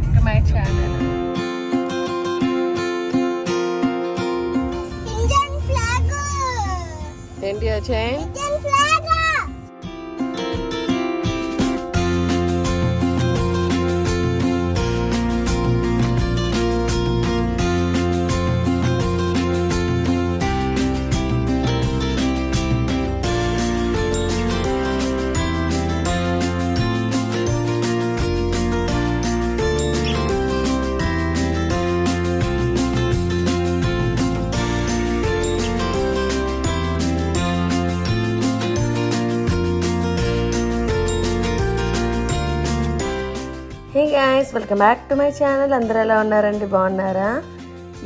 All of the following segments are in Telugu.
బ్యాక్ టు మై ఛానల్ ఏంటి వచ్చాయి hey guys welcome back to my channel అందరూ ఎలా ఉన్నారండి? బాగున్నారా?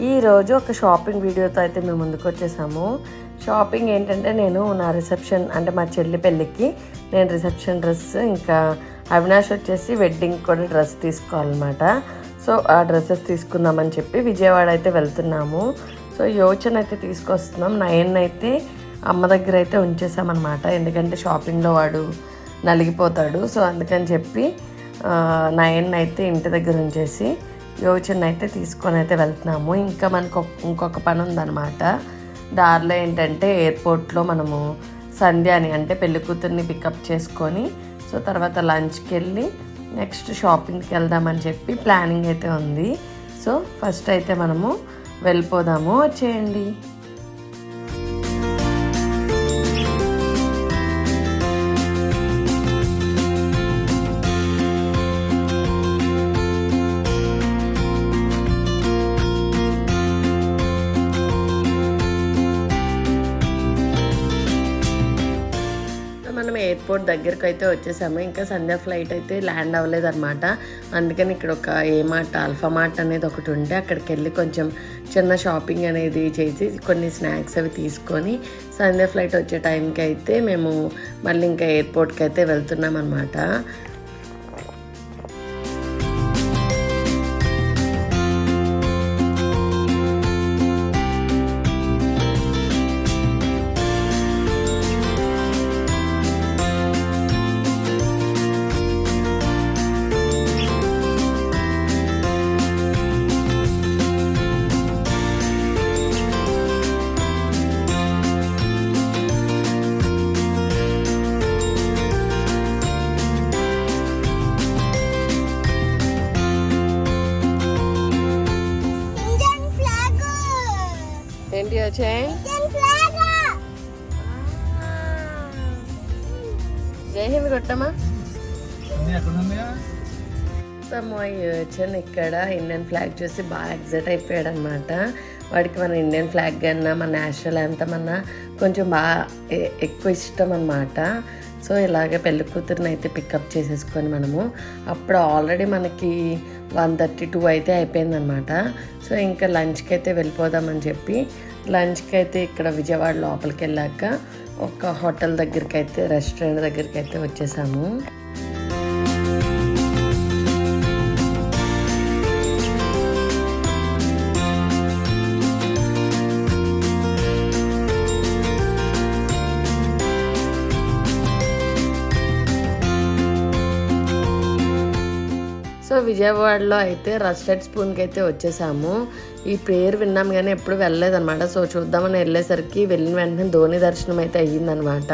ఈరోజు ఒక షాపింగ్ వీడియోతో అయితే మేము ముందుకు వచ్చేసాము. షాపింగ్ ఏంటంటే నేను నా రిసెప్షన్ అంటే మా చెల్లి పెళ్ళికి నేను రిసెప్షన్ డ్రెస్ ఇంకా అవినాష్ వచ్చేసి వెడ్డింగ్ కూడా డ్రెస్ తీసుకోవాలన్నమాట. సో ఆ డ్రెస్సెస్ తీసుకుందామని చెప్పి విజయవాడ అయితే వెళ్తున్నాము. సో యోచన అయితే తీసుకొస్తున్నాం. నయన్ అయితే అమ్మ దగ్గర అయితే ఉంచేసామన్నమాట. ఎందుకంటే షాపింగ్లో వాడు నలిగిపోతాడు. సో అందుకని చెప్పి నయన్ అయితే ఇంటి దగ్గర ఉంచేసి యోచన అయితే తీసుకొని అయితే వెళ్తున్నాము. ఇంకా మనకు ఇంకొక పని ఉందన్నమాట. దారిలో ఏంటంటే ఎయిర్పోర్ట్లో మనము సంధ్యాని అంటే పెళ్ళి కూతుర్ని పికప్ చేసుకొని సో తర్వాత లంచ్కి వెళ్ళి నెక్స్ట్ షాపింగ్కి వెళ్దామని చెప్పి ప్లానింగ్ అయితే ఉంది. సో ఫస్ట్ అయితే మనము వెళ్ళిపోదాము. వచ్చేయండి. ఎయిర్పోర్ట్ దగ్గరకు అయితే వచ్చేసాము. ఇంకా సంధ్యా ఫ్లైట్ అయితే ల్యాండ్ అవ్వలేదు అనమాట అందుకని ఇక్కడ ఒక ఏ మార్ట్ ఆల్ఫా మార్ట్ అనేది ఒకటి ఉంటే అక్కడికి వెళ్ళి కొంచెం చిన్న షాపింగ్ అనేది చేసి కొన్ని స్నాక్స్ అవి తీసుకొని సంధ్యా ఫ్లైట్ వచ్చే టైంకి అయితే మేము మళ్ళీ ఇంకా ఎయిర్పోర్ట్కి అయితే వెళ్తున్నాం అనమాట ఇండియన్ ఫ్లాగ్ జై హింద్ కొట్టమా సో మా వచ్చాను ఇక్కడ ఇండియన్ ఫ్లాగ్ చూసి బాగా ఎగ్జైట్ అయిపోయాడు అనమాట వాడికి మన ఇండియన్ ఫ్లాగ్ కన్నా మన నేషనల్ అంతం అన్నా కొంచెం బాగా ఎక్కువ ఇష్టం అనమాట సో ఇలాగే పెళ్ళి కూతురుని అయితే పికప్ చేసేసుకొని మనము. అప్పుడు ఆల్రెడీ మనకి వన్ థర్టీ టూ అయితే అయిపోయిందనమాట సో ఇంకా లంచ్కి అయితే వెళ్ళిపోదామని చెప్పి లంచ్కి అయితే ఇక్కడ విజయవాడ లోపలికి వెళ్ళాక ఒక హోటల్ దగ్గరికి అయితే రెస్టారెంట్ దగ్గరికి అయితే వచ్చేసాము. విజయవాడలో అయితే రస్టెడ్ స్పూన్కి అయితే వచ్చేసాము. ఈ పేరు విన్నాం కానీ ఎప్పుడు వెళ్ళలేదన్నమాట. సో చూద్దామని వెళ్ళేసరికి వెళ్ళిన వెంటనే ధోని దర్శనం అయితే అయ్యిందనమాట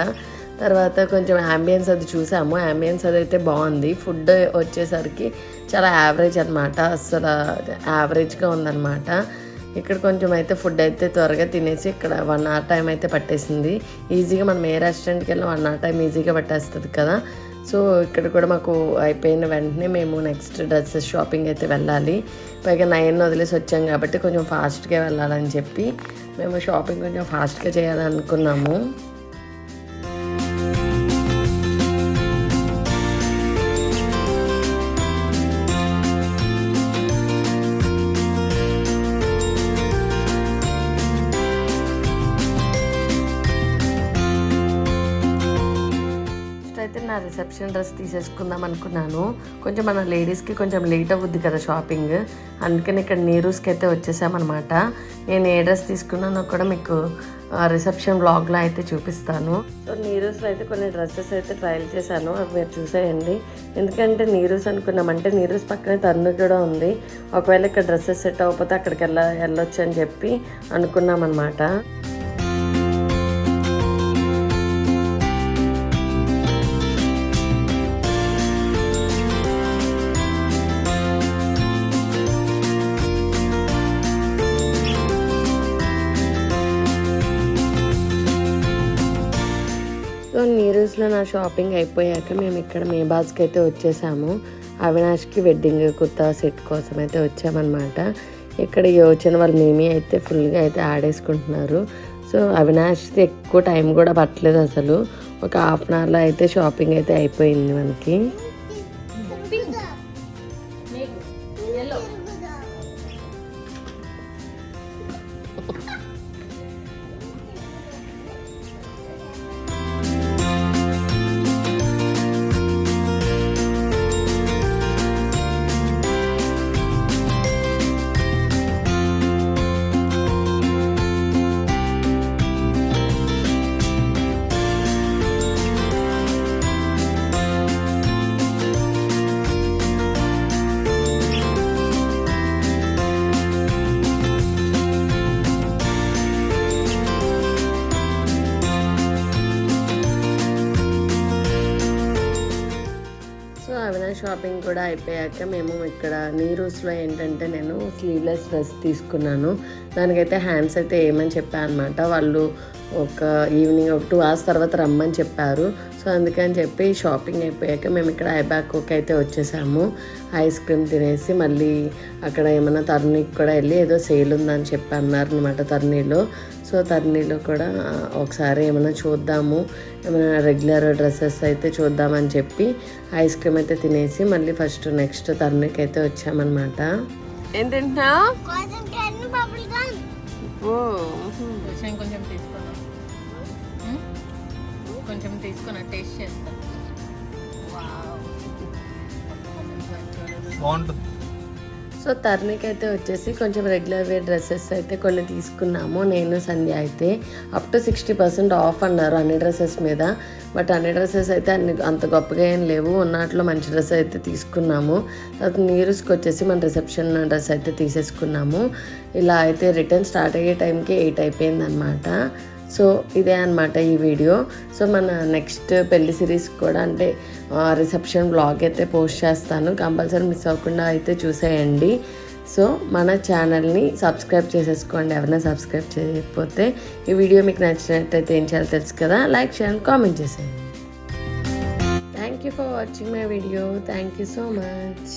తర్వాత కొంచెం అంబియన్స్ అది చూసాము. అంబియన్స్ అది అయితే బాగుంది. ఫుడ్ వచ్చేసరికి చాలా యావరేజ్ అనమాట అసలు యావరేజ్గా ఉందన్నమాట. ఇక్కడ కొంచెం అయితే ఫుడ్ అయితే త్వరగా తినేసి ఇక్కడ వన్ అవర్ టైం అయితే పట్టేసింది. ఈజీగా మనం ఏ రెస్టారెంట్కి వెళ్ళినా వన్ అవర్ టైం ఈజీగా పట్టేస్తుంది కదా. సో ఇక్కడ కూడా మాకు అయిపోయిన వెంటనే మేము నెక్స్ట్ డ్రెస్సెస్ షాపింగ్ అయితే వెళ్ళాలి. పైగా నైన్ వదిలేసి వచ్చాం కాబట్టి కొంచెం ఫాస్ట్గా వెళ్ళాలని చెప్పి మేము షాపింగ్ కొంచెం ఫాస్ట్గా చేయాలనుకున్నాము. రిసెప్షన్ డ్రెస్ తీసేసుకుందాం అనుకున్నాను. కొంచెం మన లేడీస్కి కొంచెం లేట్ అవుద్ది కదా షాపింగ్. అందుకని ఇక్కడ నీరూస్కి అయితే వచ్చేసామన్నమాట. నేను ఏ డ్రెస్ తీసుకున్నానో కూడా మీకు రిసెప్షన్ వ్లాగ్లో అయితే చూపిస్తాను. సో నీరూస్లో అయితే కొన్ని డ్రెస్సెస్ అయితే ట్రయల్ చేశాను. అవి మీరు చూసేయండి. ఎందుకంటే నీరూస్ అనుకున్నామంటే నీరూస్ పక్కనే తన్ను కూడా ఉంది. ఒకవేళ ఇక్కడ డ్రెస్సెస్ సెట్ అవ్వకపోతే అక్కడికి వెళ్ళ వెళ్ళొచ్చు అని చెప్పి అనుకున్నాం అనమాట సో నా షాపింగ్ అయిపోయాక మేము ఇక్కడ మేబాజ్కి అయితే వచ్చేసాము. అవినాష్కి వెడ్డింగ్ కుర్తా సెట్ కోసం అయితే వచ్చామన్నమాట. ఇక్కడ యోచన వాళ్ళ మేమీ అయితే ఫుల్గా అయితే ఆడేసుకుంటున్నారు. సో అవినాష్ది ఎక్కువ టైం కూడా పట్టలేదు అసలు. ఒక హాఫ్ అన్ అవర్లో అయితే షాపింగ్ అయితే అయిపోయింది మనకి. షాపింగ్ కూడా అయిపోయాక మేము ఇక్కడ నీరూస్లో ఏంటంటే నేను స్లీవ్లెస్ డ్రెస్ తీసుకున్నాను. దానికైతే హ్యాండ్స్ అయితే ఏమని చెప్పాను అనమాట వాళ్ళు ఒక ఈవినింగ్ ఒక టూ అవర్స్ తర్వాత రమ్మని చెప్పారు. సో అందుకని చెప్పి షాపింగ్ అయిపోయాక మేము ఇక్కడ ఐబ్యాకోకి అయితే వచ్చేసాము. ఐస్ క్రీమ్ తినేసి మళ్ళీ అక్కడ ఏమైనా తరుణికి కూడా వెళ్ళి ఏదో సేల్ ఉందని చెప్పి అన్నారు అనమాట తరుణిలో. సో తరుణిలో కూడా ఒకసారి ఏమైనా చూద్దాము. ఏమైనా రెగ్యులర్ డ్రెస్సెస్ అయితే చూద్దామని చెప్పి ఐస్ క్రీమ్ అయితే తినేసి మళ్ళీ ఫస్ట్ నెక్స్ట్ తరుణికి అయితే వచ్చామన్నమాట. ఏం కొంచెం కొంచెం తీసుకున్నా ఉమ్? కొంచెం తీసుకున్నా టేస్ట్ చేస్తా. బాగుంటుంది. సో తరుణికి అయితే వచ్చేసి కొంచెం రెగ్యులర్ వేర్ డ్రెస్సెస్ అయితే కొన్ని తీసుకున్నాము. నేను సంధ్య అయితే up to sixty percent off అన్నారు అన్ని డ్రెస్సెస్ మీద. బట్ అన్ని డ్రెస్సెస్ అయితే అన్ని అంత గొప్పగా ఏం లేవు. ఉన్నట్లో మంచి డ్రెస్ అయితే తీసుకున్నాము. తర్వాత నీరుస్కి వచ్చేసి మన రిసెప్షన్ డ్రెస్ అయితే తీసేసుకున్నాము. ఇలా అయితే రిటర్న్ స్టార్ట్ అయ్యే టైంకి ఎయిట్ అయిపోయింది అనమాట సో ఇదే అనమాట ఈ వీడియో. సో మన నెక్స్ట్ పెళ్ళి సిరీస్ కూడా అంటే రిసెప్షన్ బ్లాగ్ అయితే పోస్ట్ చేస్తాను. కంపల్సరీ మిస్ అవ్వకుండా అయితే చూసేయండి. సో మన ఛానల్ని సబ్స్క్రైబ్ చేసేసుకోండి. ఎవరైనా సబ్స్క్రైబ్ చేయకపోతే ఈ వీడియో మీకు నచ్చినట్టయితే ఏం చేయాలో తెలుసు కదా? లైక్ చేయండి కామెంట్ చేసేయండి. Thank you for watching my video thank you so much